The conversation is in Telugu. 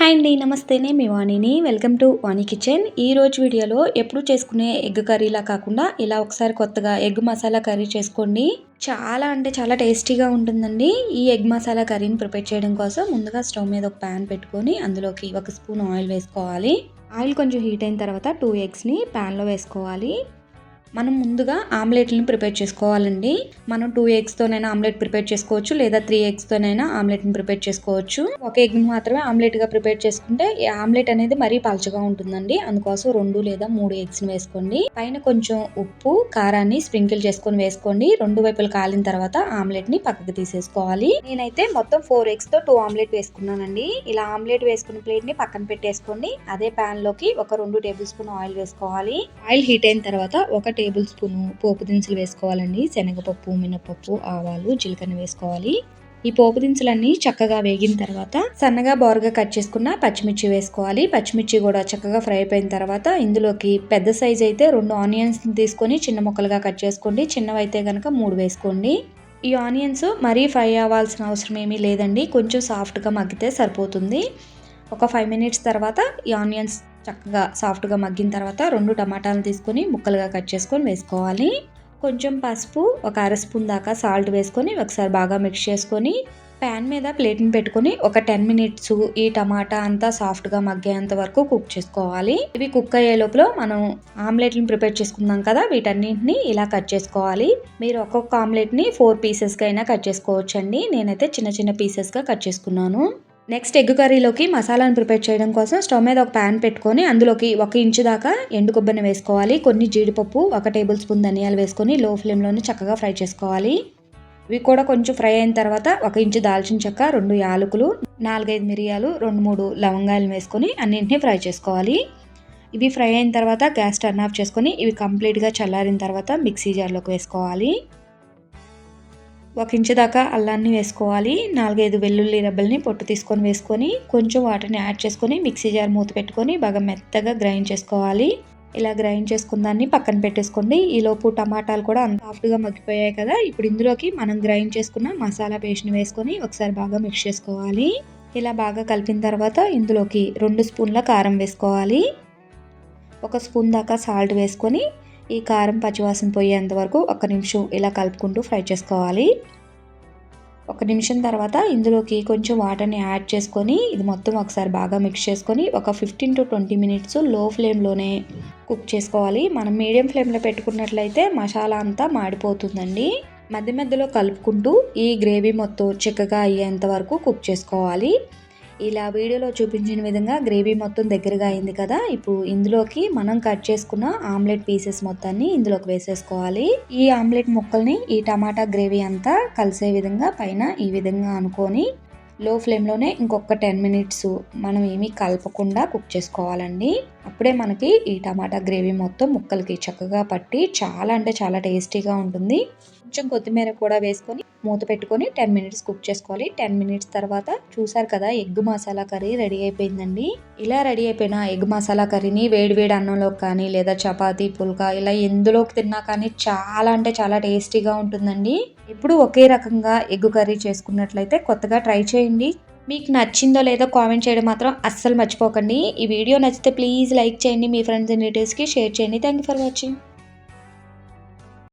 హాయ్ అండి నమస్తేనే మీ వాణిని. Welcome to Vani kitchen. ఈ రోజు వీడియోలో ఎప్పుడు చేసుకునే ఎగ్ కర్రీలా కాకుండా ఇలా ఒకసారి కొత్తగా ఎగ్ మసాలా కర్రీ చేసుకోండి. చాలా అంటే చాలా టేస్టీగా ఉంటుందండి. ఈ ఎగ్ మసాలా కర్రీని ప్రిపేర్ చేయడం కోసం ముందుగా స్టవ్ మీద ఒక ప్యాన్ పెట్టుకొని అందులోకి ఒక స్పూన్ ఆయిల్ వేసుకోవాలి. ఆయిల్ కొంచెం హీట్ అయిన తర్వాత టూ ఎగ్స్ని ప్యాన్లో వేసుకోవాలి. మనం ముందుగా ఆమ్లెట్ని ప్రిపేర్ చేసుకోవాలండి. మనం టూ ఎగ్స్తోనైనా ఆమ్లెట్ ప్రిపేర్ చేసుకోవచ్చు లేదా త్రీ ఎగ్స్తోనైనా ఆమ్లెట్ని ప్రిపేర్ చేసుకోవచ్చు. ఒక ఎగ్ని మాత్రమే ఆమ్లెట్గా ప్రిపేర్ చేసుకుంటే ఆమ్లెట్ అనేది మరీ పలచగా ఉంటుందండి. అందుకోసం రెండు లేదా మూడు ఎగ్స్ని వేసుకోండి. పైన కొంచెం ఉప్పు కారాన్ని స్ప్రింకిల్ చేసుకొని వేసుకోండి. రెండు వైపులు కాలిన తర్వాత ఆమ్లెట్ని పక్కకు తీసేసుకోవాలి. నేనైతే మొత్తం ఫోర్ ఎగ్స్తో టూ ఆమ్లెట్ వేసుకున్నానండి. ఇలా ఆమ్లెట్ వేసుకున్న ప్లేట్ని పక్కన పెట్టేసుకోండి. అదే ప్యాన్లోకి ఒక రెండు టేబుల్ స్పూన్ ఆయిల్ వేసుకోవాలి. ఆయిల్ హీట్ అయిన తర్వాత ఒక టేబుల్ స్పూన్ పోపు దినుసులు వేసుకోవాలండి. శనగపప్పు మినపప్పు ఆవాలు జీలకర్ర వేసుకోవాలి. ఈ పోపు దినుసులన్నీ చక్కగా వేగిన తర్వాత సన్నగా బోరగా కట్ చేసుకున్న పచ్చిమిర్చి వేసుకోవాలి. పచ్చిమిర్చి కూడా చక్కగా ఫ్రై అయిపోయిన తర్వాత ఇందులోకి పెద్ద సైజ్ అయితే రెండు ఆనియన్స్ తీసుకొని చిన్న ముక్కలుగా కట్ చేసుకోండి. చిన్నవైతే కనుక మూడు వేసుకోండి. ఈ ఆనియన్స్ మరీ ఫ్రై అవ్వాల్సిన అవసరం ఏమీ లేదండి. కొంచెం సాఫ్ట్గా మగ్గితే సరిపోతుంది. ఒక ఫైవ్ మినిట్స్ తర్వాత ఈ ఆనియన్స్ చక్కగా సాఫ్ట్గా మగ్గిన తర్వాత రెండు టమాటాలు తీసుకొని ముక్కలుగా కట్ చేసుకొని వేసుకోవాలి. కొంచెం పసుపు ఒక అర స్పూన్ దాకా సాల్ట్ వేసుకొని ఒకసారి బాగా మిక్స్ చేసుకొని ప్యాన్ మీద ప్లేట్ని పెట్టుకొని ఒక టెన్ మినిట్స్ ఈ టమాటా అంతా సాఫ్ట్గా మగ్గేంత వరకు కుక్ చేసుకోవాలి. ఇవి కుక్ అయ్యే లోపల మనం ఆమ్లెట్ని ప్రిపేర్ చేసుకుందాం కదా వీటన్నింటిని ఇలా కట్ చేసుకోవాలి. మీరు ఒక్కొక్క ఆమ్లెట్ని ఫోర్ పీసెస్గా అయినా కట్ చేసుకోవచ్చండి. నేనైతే చిన్న చిన్న పీసెస్గా కట్ చేసుకున్నాను. నెక్స్ట్ ఎగ్ కర్రీలోకి మసాలాను ప్రిపేర్ చేయడం కోసం స్టవ్ మీద ఒక ప్యాన్ పెట్టుకొని అందులోకి ఒక ఇంచు దాకా ఎండు కొబ్బరిని వేసుకోవాలి. కొన్ని జీడిపప్పు ఒక టేబుల్ స్పూన్ ధనియాలు వేసుకొని లో ఫ్లేమ్లోనే చక్కగా ఫ్రై చేసుకోవాలి. ఇవి కూడా కొంచెం ఫ్రై అయిన తర్వాత ఒక ఇంచు దాల్చిన చెక్క రెండు యాలకులు నాలుగైదు మిరియాలు రెండు మూడు లవంగాయలు వేసుకొని అన్నింటినీ ఫ్రై చేసుకోవాలి. ఇవి ఫ్రై అయిన తర్వాత గ్యాస్ టర్న్ ఆఫ్ చేసుకొని ఇవి కంప్లీట్గా చల్లారిన తర్వాత మిక్సీ జార్లోకి వేసుకోవాలి. ఒక ఇంచు దాకా అల్లాన్ని వేసుకోవాలి. నాలుగైదు వెల్లుల్లి రబ్బల్ని పొట్టు తీసుకొని వేసుకొని కొంచెం వాటిని యాడ్ చేసుకొని మిక్సీ జార్ మూత పెట్టుకొని బాగా మెత్తగా గ్రైండ్ చేసుకోవాలి. ఇలా గ్రైండ్ చేసుకున్న దాన్ని పక్కన పెట్టేసుకోండి. ఈలోపు టమాటాలు కూడా అంత సాఫ్ట్గా మగ్గిపోయాయి కదా. ఇప్పుడు ఇందులోకి మనం గ్రైండ్ చేసుకున్న మసాలా పేస్ట్ని వేసుకొని ఒకసారి బాగా మిక్స్ చేసుకోవాలి. ఇలా బాగా కలిపిన తర్వాత ఇందులోకి రెండు స్పూన్ల కారం వేసుకోవాలి. ఒక స్పూన్ దాకా సాల్ట్ వేసుకొని ఈ కారం పచ్చివాసన పోయేంత వరకు ఒక నిమిషం ఇలా కలుపుకుంటూ ఫ్రై చేసుకోవాలి. ఒక నిమిషం తర్వాత ఇందులోకి కొంచెం వాటర్ని యాడ్ చేసుకొని ఇది మొత్తం ఒకసారి బాగా మిక్స్ చేసుకొని ఒక ఫిఫ్టీన్ టు ట్వంటీ మినిట్స్లో ఫ్లేమ్లోనే కుక్ చేసుకోవాలి. మనం మీడియం ఫ్లేమ్లో పెట్టుకున్నట్లయితే మసాలా అంతా మాడిపోతుందండి. మధ్య మధ్యలో కలుపుకుంటూ ఈ గ్రేవీ మొత్తం చిక్కగా అయ్యేంత వరకు కుక్ చేసుకోవాలి. ఇలా వీడియోలో చూపించిన విధంగా గ్రేవీ మొత్తం దగ్గరగా అయింది కదా. ఇప్పుడు ఇందులోకి మనం కట్ చేసుకున్న ఆమ్లెట్ పీసెస్ మొత్తాన్ని ఇందులోకి వేసేసుకోవాలి. ఈ ఆమ్లెట్ ముక్కల్ని ఈ టమాటా గ్రేవీ అంతా కలిసే విధంగా పైన ఈ విధంగా అనుకొని లో ఫ్లేమ్లోనే ఇంకొక టెన్ మినిట్స్ మనం ఏమీ కలపకుండా కుక్ చేసుకోవాలండి. అప్పుడే మనకి ఈ టమాటా గ్రేవీ మొత్తం ముక్కలకి చక్కగా పట్టి చాలా అంటే చాలా టేస్టీగా ఉంటుంది. కొంచెం కొత్తిమీర కూడా వేసుకొని మూత పెట్టుకొని టెన్ మినిట్స్ కుక్ చేసుకోవాలి. టెన్ మినిట్స్ తర్వాత చూసారు కదా ఎగ్ మసాలా కర్రీ రెడీ అయిపోయిందండి. ఇలా రెడీ అయిపోయిన ఎగ్ మసాలా కర్రీని వేడివేడి అన్నంలో అన్నంలోకి కానీ లేదా చపాతి పుల్కా ఇలా ఎందులోకి తిన్నా కానీ చాలా అంటే చాలా టేస్టీగా ఉంటుందండి. ఎప్పుడు ఒకే రకంగా ఎగ్ కర్రీ చేసుకున్నట్లయితే కొత్తగా ట్రై చేయండి. మీకు నచ్చిందో లేదో కామెంట్ చేయడం మాత్రం అస్సలు మర్చిపోకండి. ఈ వీడియో నచ్చితే ప్లీజ్ లైక్ చేయండి. మీ ఫ్రెండ్స్ అండ్ రిలేటివ్స్కి షేర్ చేయండి. Thank you for watching.